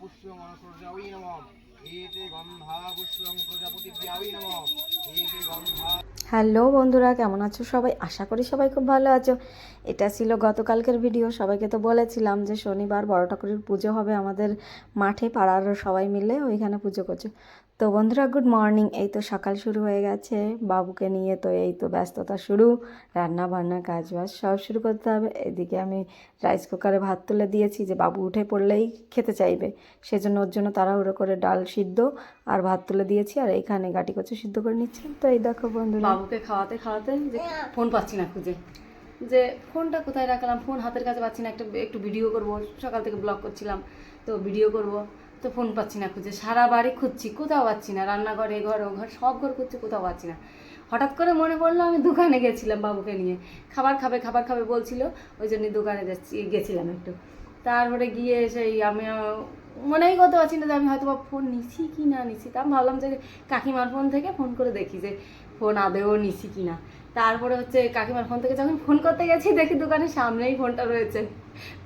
পুষ্যং অনুসূর্যাওই নমঃ। এতে গন্ধা পুষ্যং প্রজাপতিভ্যাওই নমঃ। এতে গন্ধা হ্যালো বন্ধুরা, কেমন আছো সবাই? আশা করি সবাই খুব ভালো আছো। এটা ছিল গতকালকের ভিডিও, সবাইকে তো বলেছিলাম যে শনিবার বড় ঠাকুরের পুজো হবে আমাদের মাঠে, পাড়ার সবাই মিলে ওইখানে পুজো করছে। তো বন্ধুরা গুড মর্নিং এই তো সকাল শুরু হয়ে গেছে, বাবুকে নিয়ে তো এই তো ব্যস্ততা শুরু। রান্না বান্না কাজ বাজ সব শুরু করতে হবে। এদিকে আমি রাইস কুকারে ভাত তুলে দিয়েছি যে বাবু উঠে পড়লেই খেতে চাইবে। সেজন্য ওর জন্য তাড়াহুড়ো করে ডাল সিদ্ধ আর ভাত তুলে দিয়েছি আর এইখানে গাটি কচু সিদ্ধ করে নিচ্ছি তো এই দেখো বন্ধুরা। বাবুকে খাওয়াতে খাওয়াতে যে ফোন পাচ্ছি না খুঁজে। যে ফোনটা কোথায় রাখলাম? ফোন হাতের কাছে পাচ্ছি না একটা একটু ভিডিও করব। সকাল থেকে ব্লগ করছিলাম তো ভিডিও করব তো ফোন পাচ্ছি না খুঁজে। সারা বাড়ি খুঁজছি কোথাও পাচ্ছি না। রান্নাঘরে এ ঘর ও ঘর সব ঘর খুঁজছি কোথাও পাচ্ছি না। হঠাৎ করে মনে পড়ল আমি দোকানে গেছিলাম বাবুকে নিয়ে। খাবার খাবে খাবার খাবে বলছিল ওই জন্য দোকানে যাচ্ছি গেছিলাম একটু। তারপরে গিয়ে সেই আমি মনেই করতে পারছি না যে আমি হয়তো বা ফোন নিছি কি না নিছি। তা আমি ভাবলাম যে কাকিমার ফোন থেকে ফোন করে দেখি যে ফোন আদেও নিছি কি না তারপরে হচ্ছে কাকিমার ফোন থেকে যখন ফোন করতে গেছি, দেখি দোকানের সামনেই ফোনটা রয়েছে।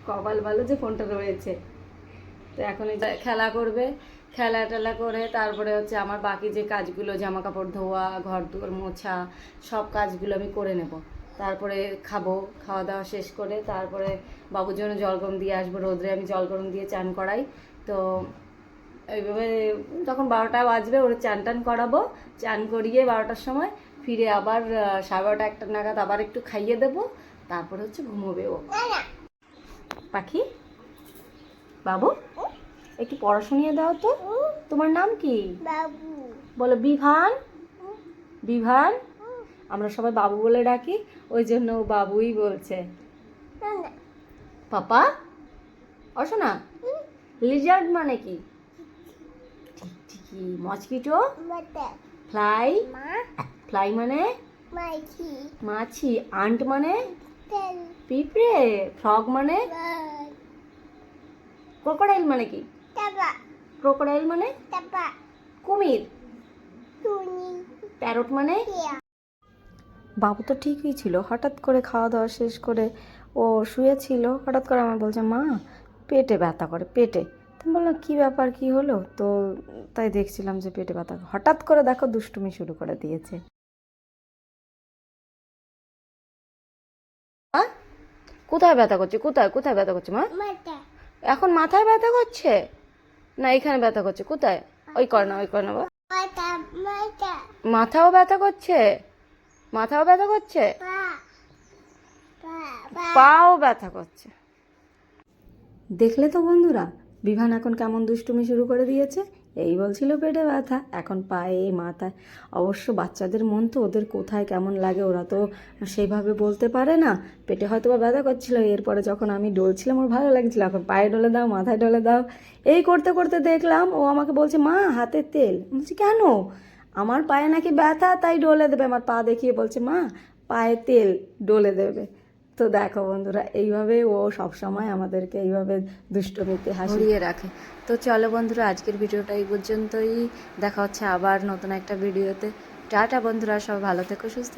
কপাল ভালো যে ফোনটা রয়েছে। তো এখন খেলা করবে, খেলা টেলা করে তারপরে হচ্ছে আমার বাকি যে কাজগুলো জামা কাপড় ধোয়া ঘর দুয়ার মোছা, সব কাজগুলো আমি করে নেব। তারপরে খাব খাওয়া দাওয়া শেষ করে তারপরে বাবুর জন্য জল গরম দিয়ে আসব। রোদ্রে আমি জল গরম দিয়ে চান করাই। তো এইভাবে যখন বারোটা বাজবে ওর চান টান করাবো। চান করিয়ে বারোটার সময় ফিরে আবার সাড়ে বারোটা একটা নাগাদ আবার একটু খাইয়ে দেবো। তারপরে হচ্ছে ঘুমোবে ও। পাখি? বাবু? একটু পড়াশুনিয়ে দাও তো। তোমার নাম কি? বাবু। বলো বিভান? বিভান? আমরা সবাই বাবু বলে ডাকি ওই জন্য ও বাবুই বলছে। পাপা? অশো না লিজার্ড মানে কি? ঠিকই মচকিটো? ফ্লাই? মা? ফ্লাই মানে? মাইকি মাছি। আন্ট মানে? পিঁপড়ে। ফ্রগ মানে? ক্রোকোডাইল মানে কি? ক্রোকোডাইল মানে? কুমির। টুনি। প্যারট মানে? বাবু তো ঠিকই ছিল হঠাৎ করে খাওয়া দাওয়া শেষ করে ও শুয়েছিল হঠাৎ করে আমার বলছে মা পেটে ব্যথা করে পেটে। বললাম কী ব্যাপার কি হলো? তো তাই দেখছিলাম যে পেটে ব্যথা। হঠাৎ করে দেখো দুষ্টুমি শুরু করে দিয়েছে? কোথায় ব্যথা করছে? কোথায় কোথায় ব্যথা করছে মা? এখন মাথায় ব্যথা করছে? না এখানে ব্যথা করছে। কোথায়? ওই কর না ওই কর না মাথাও ব্যথা করছে? মাথাও ব্যথা করছে? পা পা পা। পাও ব্যথা করছে। দেখলে তো বন্ধুরা বিভান এখন কেমন দুষ্টুমি শুরু করে দিয়েছে? এই বলছিল পেটে ব্যথা, এখন পায়ে মাথায়। অবশ্য বাচ্চাদের মন তো ওদের কোথায় কেমন লাগে ওরা তো সেইভাবে বলতে পারে না। পেটে হয়তো বা ব্যথা করছিল, এরপরে যখন আমি ডলছিলাম, ওর ভালো লাগছিল, এখন পায়ে ডলে দাও, মাথায় ডলে দাও। এই করতে করতে দেখলাম, ও আমাকে বলছে, মা হাতে তেল। বলছি, কেন? আমার পায়ে নাকি ব্যথা, তাই ডলে দেবে। আমার পা দেখিয়ে বলছে, মা, পায়ে তেল ডলে দেবে। তো দেখো বন্ধুরা এইভাবে ও সব সময় আমাদেরকে এইভাবে দুষ্টমিতে হাসিয়ে রাখে। তো চলো বন্ধুরা, আজকের ভিডিওটা এই পর্যন্তই। দেখা হচ্ছে আবার নতুন একটা ভিডিওতে। টাটা বন্ধুরা সব ভালো থেকো, সুস্থ